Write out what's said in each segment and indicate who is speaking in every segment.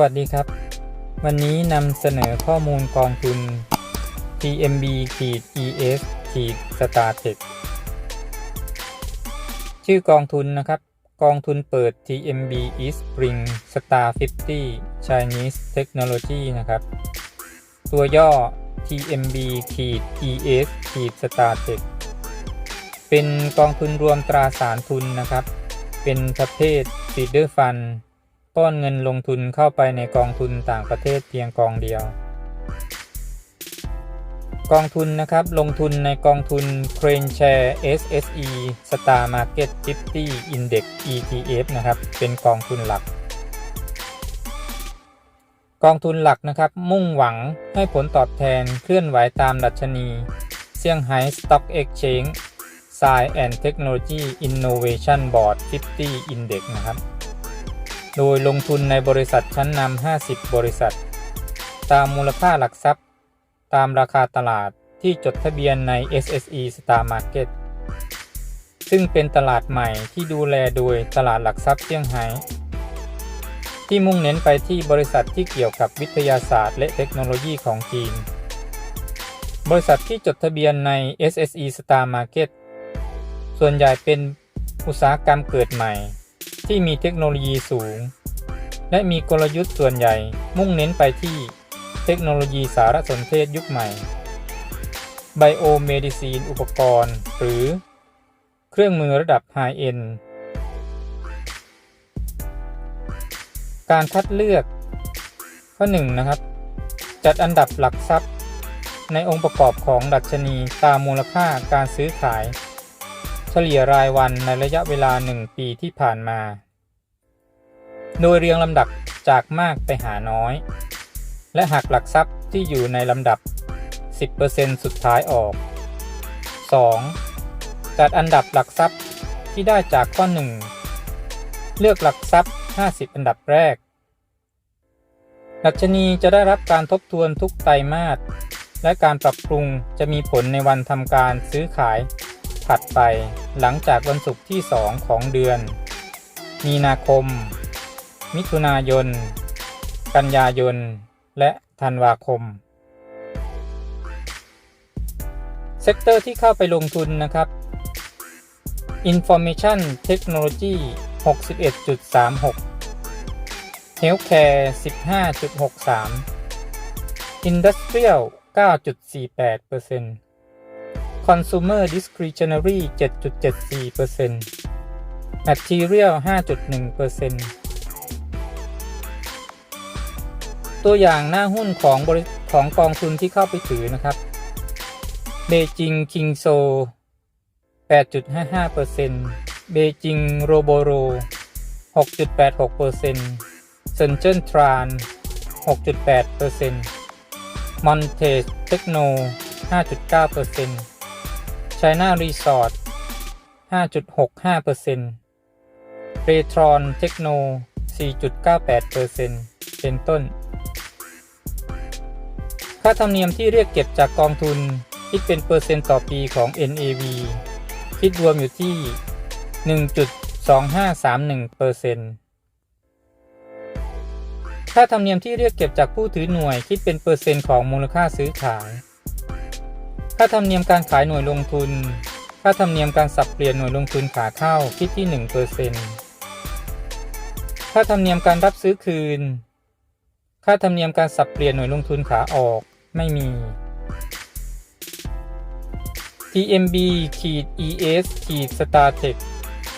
Speaker 1: วัสดีครับ วันนี้นำเสนอข้อมูลกองทุน TMB ES StarTech ชื่อกองทุนนะครับ กองทุนเปิด TMB East Spring Star 50 Chinese Technology นะครับ ตัวย่อ TMB ES StarTech เป็นกองทุนรวมตราสารทุนนะครับ เป็นประเภท feeder fund ป้อนเงินลงทุนเข้าไปในกองทุนต่างประเทศเพียงกองเดียว กองทุนนะครับ ลงทุนในกองทุน Crane Share SSE Star Market 50 Index ETF นะครับ เป็นกองทุนหลัก กองทุนหลักนะครับ มุ่งหวังให้ผลตอบแทนเคลื่อนไหวตามดัชนีเซี่ยงไฮ้ Stock Exchange Science and Technology Innovation Board 50 Index นะครับ โดยลงทุนในบริษัทชั้นนำ 50 บริษัท ตามมูลค่าหลักทรัพย์ ตามราคาตลาดที่จดทะเบียนใน SSE Star Market ซึ่งเป็นตลาดใหม่ที่ดูแลโดยตลาดหลักทรัพย์เซี่ยงไฮ้ที่มุ่งเน้นไปที่บริษัทที่เกี่ยวกับวิทยาศาสตร์ และเทคโนโลยีของจีน บริษัทที่จดทะเบียนใน SSE Star Market ส่วนใหญ่เป็นอุตสาหกรรมเกิดใหม่ ที่มีเทคโนโลยีสูง และมีกลยุทธ์ส่วนใหญ่มุ่งเน้นไปที่เทคโนโลยีสารสนเทศยุคใหม่ ไบโอเมดิซีนอุปกรณ์ หรือ เครื่องมือระดับไฮเอ็นการคัดเลือก ข้อ1นะครับ จัดอันดับหลักทรัพย์ ในองค์ประกอบของดัชนีตามมูลค่าการซื้อขาย ฉลี่ยรายวันในระยะเวลา 1 ปีที่ผ่านมา โดยเรียงลำดับจากมากไปหาน้อย และหักหลักทรัพย์ที่อยู่ในลำดับ 10%สุดท้ายออก 2. จัดอันดับหลักทรัพย์ที่ได้จากข้อ 1 เลือกหลักทรัพย์ 50 อันดับแรก ดัชนีจะได้รับการทบทวนทุกไตรมาสและการปรับปรุงจะมีผลในวันทำการซื้อขาย ถัดไปหลังจากวันศุกร์ที่ 2 ของเดือน มีนาคม มิถุนายน กันยายน และธันวาคม เซกเตอร์ที่เข้าไปลงทุนนะครับ Information Technology 61.36 Healthcare 15.63 Industrial 9.48% Consumer Discretionary 7.74% Material 5.1%ตัวอย่างหน้าหุ้นของบริของกองทุนที่เข้าไปถือนะครับเบจิงคิงโซ 8.55%เบจิงโรโบโร 6.86%เซนเจนทราน 6.8%มอนเทสเทคโน 5.9% China Resort 5.65%เรทรอนเทคโน 4.98%เป็นต้น ค่าธรรมเนียมที่เรียกเก็บจากกองทุน คิดเป็นเปอร์เซ็นต์ต่อปีของ NAV คิดรวมอยู่ที่ 1.2531เปอร์เซ็นต์ค่าธรรมเนียมที่เรียกเก็บจากผู้ถือหน่วยคิดเป็นเปอร์เซ็นต์ของมูลค่าซื้อขาย ค่าธรรมเนียมการขายหน่วยลงทุน ค่าธรรมเนียมการสับเปลี่ยนหน่วยลงทุนขาเข้าคิดที่1เปอร์เซ็นต์ค่าธรรมเนียมการรับซื้อคืน ค่าธรรมเนียมการสับเปลี่ยนหน่วยลงทุนขาออกไม่มี TMB ขีด ES ขีด StarTech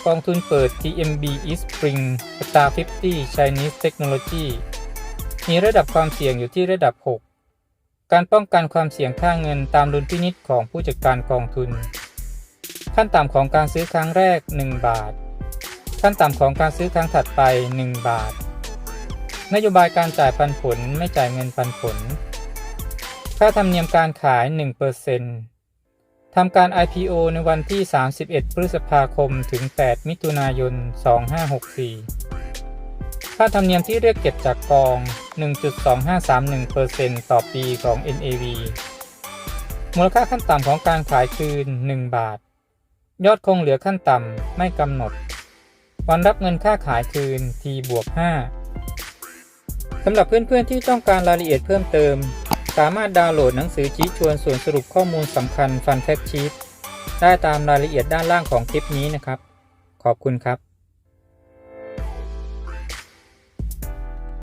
Speaker 1: กองทุนเปิด TMB East Spring Star 50 Chinese Technology มีระดับความเสี่ยงอยู่ที่ระดับ 6 การป้องกันความเสี่ยงค่าเงินตามดุลพินิษของผู้จัดการกองทุน ขั้นต่ำของการซื้อครั้งแรก 1 บาท ขั้นต่ำของการซื้อครั้งถัดไป 1 บาท นโยบายการจ่ายปันผลไม่จ่ายเงินปันผล ค่าธรรมเนียมการขาย 1%ทำการ IPO ในวันที่ 31 พฤษภาคมถึง 8 มิถุนายน 2564 ค่าธรรมเนียมที่เรียกเก็บจากกอง 1.2531%ต่อปีของ NAV มูลค่าขั้นต่ำของการขายคืน 1 บาท ยอดคงเหลือขั้นต่ำไม่กำหนด วันรับเงินค่าขายคืน T บวก5เคำหรับเพื่อนๆที่ต้องการรายละเอียดเพิ่มเติม สามารถดาวน์โหลดหนังสือชี้ชวนส่วนสรุปข้อมูลสำคัญ Fun Fact Sheet ได้ตามรายละเอียดด้านล่างของคลิปนี้นะครับ ขอบคุณครับ